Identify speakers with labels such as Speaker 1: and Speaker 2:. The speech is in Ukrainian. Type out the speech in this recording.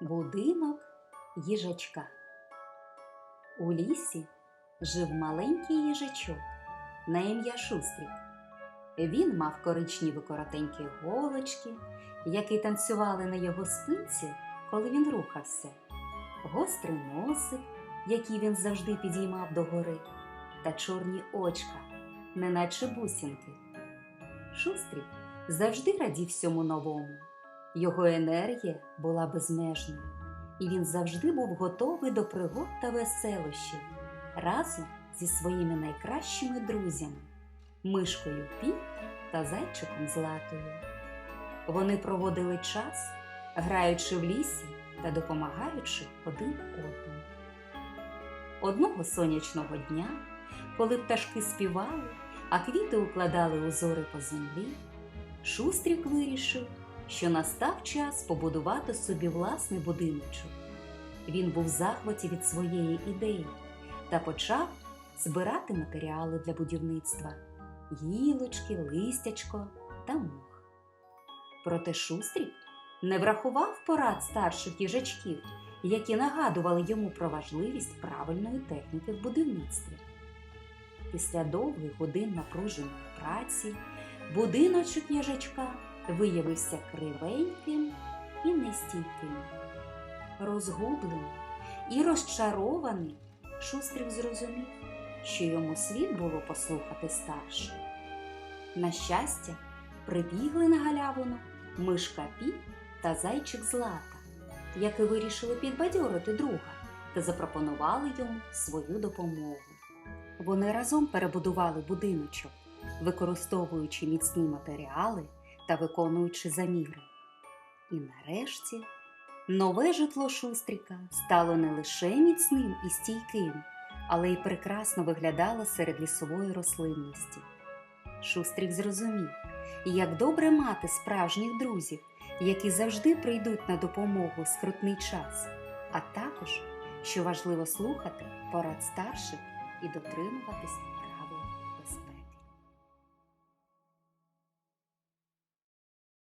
Speaker 1: Будинок їжачка. У лісі жив маленький їжачок на ім'я Шустрик. Він мав коричневі коротенькі голочки, які танцювали на його спинці, коли він рухався, гострий носик, який він завжди підіймав догори, та чорні очка, неначе бусинки. Шустрик завжди радів всьому новому. Його енергія була безмежною, і він завжди був готовий до пригод та веселощів разом зі своїми найкращими друзями мишкою Пі та зайчиком Златою. Вони проводили час, граючи в лісі та допомагаючи один одному. Одного сонячного дня, коли пташки співали, а квіти укладали узори по землі, Шустрик вирішив, що настав час побудувати собі власний будиночок. Він був в захваті від своєї ідеї та почав збирати матеріали для будівництва гілочки, листячко та мох. Проте Шустрик не врахував порад старших їжачків, які нагадували йому про важливість правильної техніки в будівництві. Після довгих годин напруженої праці будиночок їжачка виявився кривеньким і нестійким. Розгублений і розчарований, Шустрик зрозумів, що йому слід було послухати старших. На щастя, прибігли на галявину мишка Пі та зайчик Злата, які вирішили підбадьорити друга та запропонували йому свою допомогу. Вони разом перебудували будиночок, використовуючи міцні матеріали та виконуючи заміри. І нарешті нове житло Шустрика стало не лише міцним і стійким, але й прекрасно виглядало серед лісової рослинності. Шустрик зрозумів, як добре мати справжніх друзів, які завжди прийдуть на допомогу в скрутний час, а також, що важливо слухати порад старших і дотримуватись